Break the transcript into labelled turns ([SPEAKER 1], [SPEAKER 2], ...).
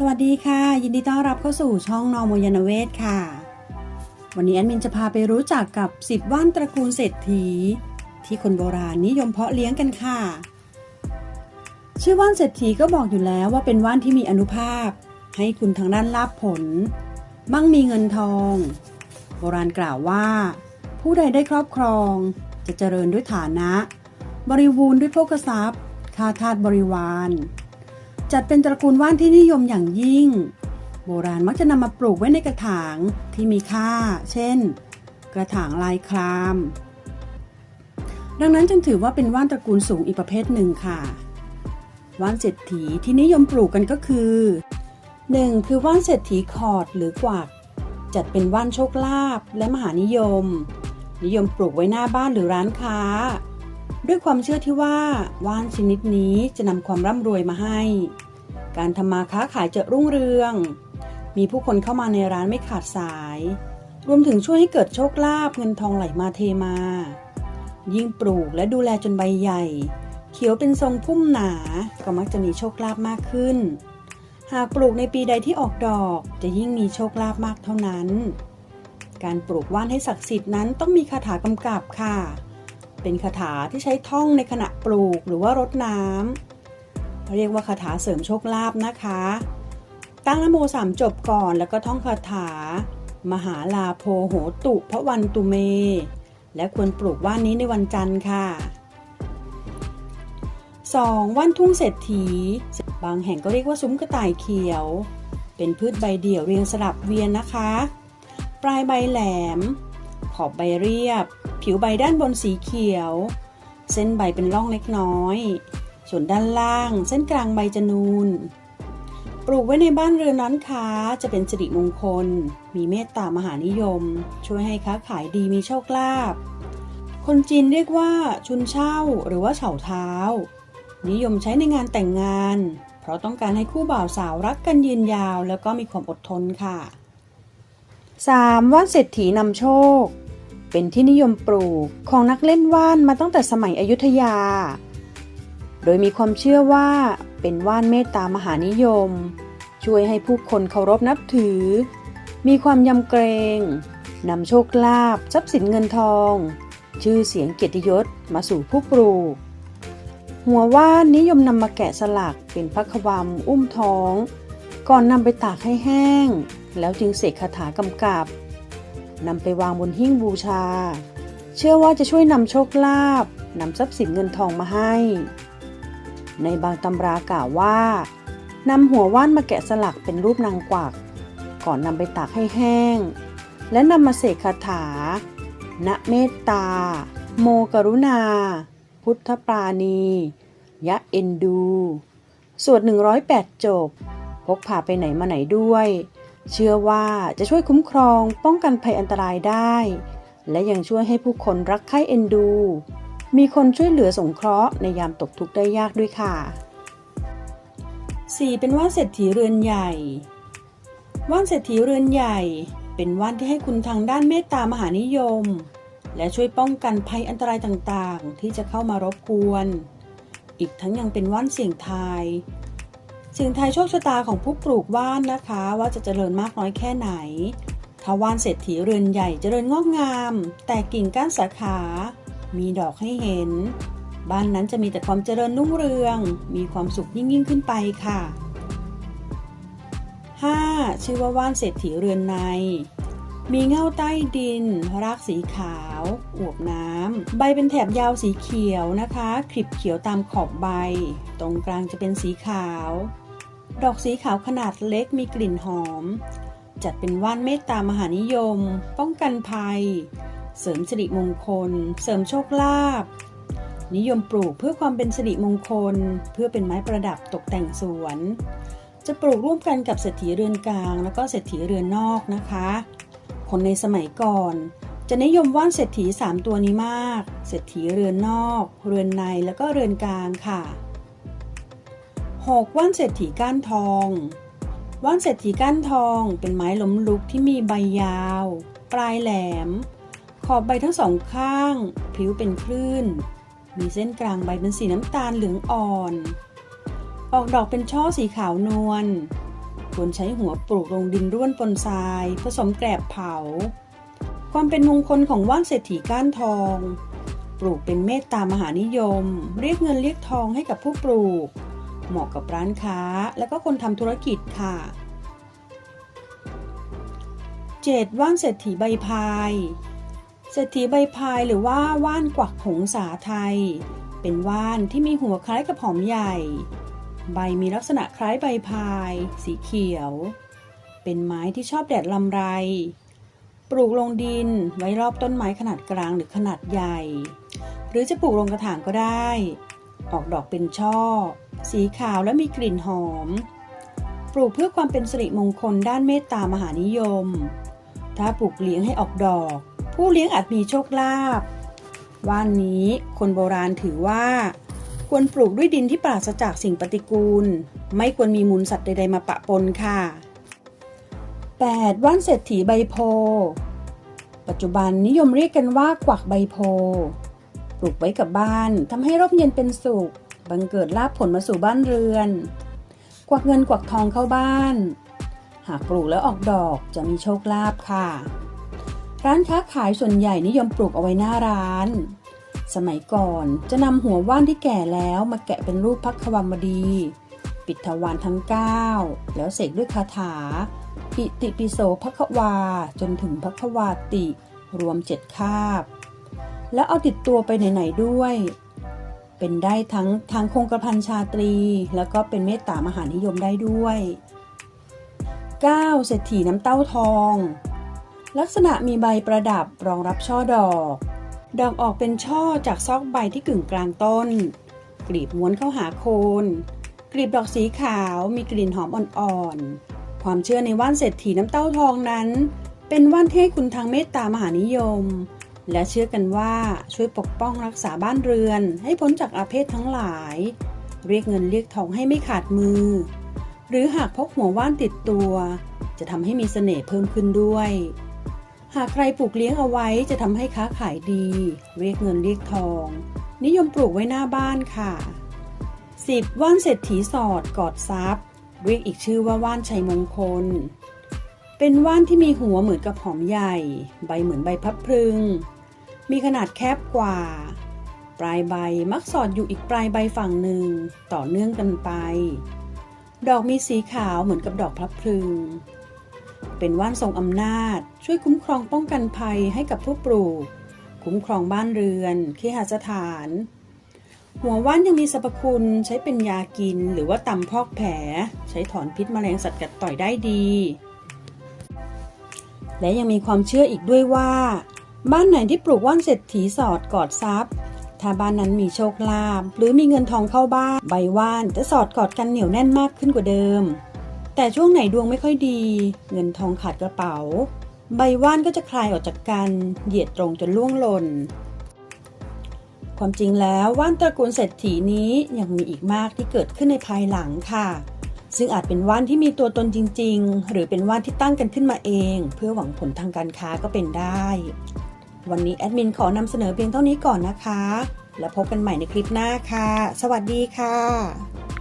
[SPEAKER 1] สวัสดีค่ะ ยินดีต้อนรับเข้าสู่ช่องนอมยานเวศค่ะ วันนี้แอดมินจะพาไปรู้จักกับ 10 ว่านตระกูลเศรษฐี ที่คนโบราณนิยมเพาะเลี้ยงกันค่ะ ชื่อว่านเศรษฐีก็บอกอยู่แล้วว่าเป็นว่านที่มีอนุภาพ ให้คุณทางด้านลาภผล มั่งมีเงินทอง โบราณกล่าวว่า ผู้ใดได้ครอบครอง จะเจริญด้วยฐานะ บริวูรณ์ด้วยโภคทรัพย์ข้าทาสบริวาร จัดเป็นตระกูลว่านที่นิยมอย่างยิ่ง โบราณมักจะนำมาปลูกไว้ในกระถางที่มีค่า เช่น กระถางลายคราม ดังนั้นจึงถือว่าเป็นว่านตระกูลสูงอีกประเภทหนึ่งค่ะ ว่านเศรษฐีที่นิยมปลูกกันก็คือ 1. คือว่านเศรษฐีคอร์ดหรือกวัก จัดเป็นว่านโชคลาภและมหานิยม นิยมปลูกไว้หน้าบ้านหรือร้านค้า ด้วยความเชื่อที่ว่าว่านชนิดนี้จะนำความร่ำรวยมาให้ การทำมาค้าขายจะรุ่งเรือง มีผู้คนเข้ามาในร้านไม่ขาดสาย รวมถึงช่วยให้เกิดโชคลาภเงินทองไหลมาเทมา ยิ่งปลูกและดูแลจนใบใหญ่ เขียวเป็นทรงพุ่มหนา ก็มักจะมีโชคลาภมากขึ้น หากปลูกในปีใดที่ออกดอกจะยิ่งมีโชคลาภมากเท่านั้น การปลูกว่านให้ศักดิ์สิทธิ์นั้นต้องมีคาถากำกับค่ะ เป็นคาถาที่ใช้ท่องในขณะปลูกหรือว่ารดน้ำเรียกว่าคาถาเสริมโชคลาภนะคะ ตั้งนโมสามจบก่อนแล้วก็ท่องคาถา มหาลาโพโหตุพระวันตุเม และควรปลูกว่านนี้ในวันจันทร์ค่ะ 2. ว่านทุ่งเศรษฐี บางแห่งก็เรียกว่าซุ้มกระต่ายเขียว เป็นพืชใบเดี่ยวเรียงสลับเวียนนะคะ ปลายใบแหลม ขอบใบเรียบ ผิวใบด้านบนสีเขียว เส้นใบเป็นร่องเล็กน้อย ส่วนด้านล่าง เส้นกลางใบจะนูน ปลูกไว้ในบ้านเรือนร้านค้าจะเป็นสิริมงคล มีเมตตามหานิยม ช่วยให้ค้าขายดีมีโชคลาภ คนจีนเรียกว่าชุนเช่าหรือว่าเฉาเท้า นิยมใช้ในงานแต่งงาน เพราะต้องการให้คู่บ่าวสาวรักกันยืนยาว แล้วก็มีความอดทนค่ะ 3. ว่านเศรษฐีนำโชค เป็นที่นิยมปลูกของนักเล่นว่านมาตั้งแต่สมัยอยุธยา โดยมีความเชื่อว่าเป็นว่านเมตตามหานิยม ช่วยให้ผู้คนเคารพนับถือ มีความยำเกรงนำโชคลาภทรัพย์สินเงินทอง ชื่อเสียงเกียรติยศมาสู่ผู้ปลูก หัวว่านนิยมนำมาแกะสลักเป็นพระควมอุ้มท้อง ก่อนนำไปตากให้แห้ง แล้วจึงเสกคาถากำกับ นำไปวางบนหิ้งบูชา เชื่อว่าจะช่วยนำโชคลาภนำทรัพย์สินเงินทองมาให้ ในบางตำรากล่าวว่านำหัวว่านมาแกะสลักเป็นรูปนางกวัก ก่อนนำไปตากให้แห้ง และนำมาเสกคาถา ณเมตตา โมกรุณา พุทธปราณี ยะเอ็นดู สวด 108 จบ พกพาไปไหนมาไหนด้วย เชื่อว่าจะช่วยคุ้มครองป้องกันภัยอันตรายได้ และยังช่วยให้ผู้คนรักใคร่เอ็นดู มีคนช่วยเหลือสงเคราะห์ในยามตกทุกข์ได้ยากด้วยค่ะ 4. เป็นว่านเศรษฐีเรือนใหญ่ ว่านเศรษฐีเรือนใหญ่ เป็นว่านที่ให้คุณทางด้านเมตตามหานิยม และช่วยป้องกันภัยอันตรายต่างๆ ที่จะเข้ามารบกวน อีกทั้งยังเป็นว่านเสี่ยงทาย สี่ยงทายโชคชะตาของผู้ปลูกว่านนะคะ ว่าจะเจริญมากน้อยแค่ไหน ถ้าว่านเศรษฐีเรือนใหญ่เจริญงอกงาม แต่กิ่งก้านสาขา มีดอกให้เห็น บ้านนั้นจะมีแต่ความเจริญรุ่งเรือง มีความสุขยิ่งยิ่งขึ้นไปค่ะ 5. ชื่อว่าว่านเศรษฐีเรือนใน มีเง่าใต้ดิน รากสีขาว อวบน้ำ ใบเป็นแถบยาวสีเขียวนะคะ คลิบเขียวตามขอบใบ ตรงกลางจะเป็นสีขาว ดอกสีขาวขนาดเล็กมีกลิ่นหอม จัดเป็นว่านเมตตามหานิยม ป้องกันภัย เสริมสิริมงคล เสริมโชคลาภนิยมปลูกเพื่อความเป็นสิริมงคล เพื่อเป็นไม้ประดับตกแต่งสวน จะปลูกร่วมกันกับเศรษฐีเรือนกลาง แล้วก็เศรษฐีเรือนนอกนะคะ คนในสมัยก่อน จะนิยมว่านเศรษฐี 3 ตัวนี้มาก เศรษฐีเรือนนอก เรือนในแล้วก็เรือนกลางค่ะ 6. ว่านเศรษฐีก้านทอง ว่านเศรษฐีก้านทองเป็นไม้ล้มลุกที่มีใบยาว ปลายแหลม ขอบใบทั้งสองข้างพลิ้วเป็นคลื่น มีเส้นกลางใบเป็นสีน้ำตาลเหลืองอ่อน ออกดอกเป็นช่อสีขาวนวลควรใช้หัวปลูกลงดินร่วนปนทราย ผสมแกลบเผา ความเป็นมงคลของว่านเศรษฐีก้านทอง ปลูกเป็นเมตตามหานิยม เรียกเงินเรียกทองให้กับผู้ปลูก เหมาะกับร้านค้าและก็คนทำธุรกิจค่ะ 7. ว่านเศรษฐีใบพายเศรษฐีใบพายหรือว่าว่านกวักหงสาไทย เป็นว่านที่มีหัวคล้ายกับหอมใหญ่ ใบมีลักษณะคล้ายใบพาย สีเขียว เป็นไม้ที่ชอบแดดลำไร ปลูกลงดินไว้รอบต้นไม้ขนาดกลางหรือขนาดใหญ่ หรือจะปลูกลงกระถางก็ได้ ออกดอกเป็นช่อ สีขาวและมีกลิ่นหอม ปลูกเพื่อความเป็นสิริมงคลด้านเมตตามหานิยม ถ้าปลูกเลี้ยงให้ออกดอก ผู้เลี้ยงอาจมีโชคลาภว่านนี้คนโบราณถือว่า ควรปลูกด้วยดินที่ปราศจากสิ่งปฏิกูล ไม่ควรมีมูลสัตว์ใดๆมาปะปนค่ะ 8. ว่านเศรษฐีใบโพ ปัจจุบันนิยมเรียกกันว่ากวักใบโพ ปลูกไว้กับบ้านทำให้ร่มเย็นเป็นสุข บังเกิดลาภผลมาสู่บ้านเรือน กวักเงินกวักทองเข้าบ้าน หากปลูกแล้วออกดอกจะมีโชคลาภค่ะ ร้านค้าขายส่วนใหญ่นิยมปลูกเอาไว้หน้าร้าน สมัยก่อนจะนำหัวว่านที่แก่แล้วมาแกะเป็นรูปพักควมดี ปิดทวารทั้ง 9 แล้วเสกด้วยคาถาปิติปิโสพักวาจนถึงพักวาติ รวมเจ็ดคาบ แล้วเอาติดตัวไปไหนๆด้วย เป็นได้ทั้งทางคงกระพันชาตรี แล้วก็เป็นเมตตามหานิยมได้ด้วย 9. เศรษฐีน้ำเต้าทอง ลักษณะมีใบประดับรองรับช่อดอก ดอกออกเป็นช่อจากซอกใบที่กึ่งกลางต้น กลีบม้วนเข้าหาโคน กลีบดอกสีขาวมีกลิ่นหอมอ่อนๆ ความเชื่อในว่านเศรษฐีน้ำเต้าทองนั้น เป็นว่านที่ให้คุณทางเมตตามหานิยม และเชื่อกันว่าช่วยปกป้องรักษาบ้านเรือน ให้พ้นจากอาเพศทั้งหลาย เรียกเงินเรียกทองให้ไม่ขาดมือ หรือหากพกหัวว่านติดตัว จะทำให้มีเสน่ห์เพิ่มขึ้นด้วย หากใครปลูกเลี้ยงเอาไว้จะทำให้ค้าขายดี เรียกเงินเรียกทอง นิยมปลูกไว้หน้าบ้านค่ะ 10. ว่านเศรษฐีสอดกอดทรัพย์ เรียกอีกชื่อว่าว่านชัยมงคล เป็นว่านที่มีหัวเหมือนกับหอมใหญ่ ใบเหมือนใบพับพลึง มีขนาดแคบกว่า ปลายใบมักสอดอยู่อีกปลายใบฝั่งหนึ่งต่อเนื่องกันไป ดอกมีสีขาวเหมือนกับดอกพลับพลึง เป็นว่านทรงอำนาจช่วยคุ้มครองป้องกันภัยให้กับผู้ปลูก คุ้มครองบ้านเรือนเคหสถาน หัวว่านยังมีสรรพคุณใช้เป็นยากินหรือว่าตำพอกแผล ใช้ถอนพิษแมลงสัตว์กัดต่อยได้ดีและยังมีความเชื่ออีกด้วยว่า บ้านไหนที่ปลูกว่านเศรษฐีสอดกอดทรัพย์ ถ้าบ้านนั้นมีโชคลาภหรือมีเงินทองเข้าบ้านใบว่านจะสอดกอดกันเหนียวแน่นมากขึ้นกว่าเดิม แต่ช่วงไหนดวงไม่ค่อยดี เงินทองขาดกระเป๋า ใบว่านก็จะคลายออกจากกันเหยียดตรงจนล่วงหล่นความจริงแล้วว่านตระกูลเศรษฐีนี้ยังมีอีกมากที่เกิดขึ้นในภายหลังค่ะ ซึ่งอาจเป็นว่านที่มีตัวตนจริง ๆ หรือเป็นว่านที่ตั้งกันขึ้นมาเอง เพื่อหวังผลทางการค้าก็เป็นได้ วันนี้แอดมินขอนำเสนอเพียงเท่านี้ก่อนนะคะ แล้วพบกันใหม่ในคลิปหน้าค่ะ สวัสดีค่ะ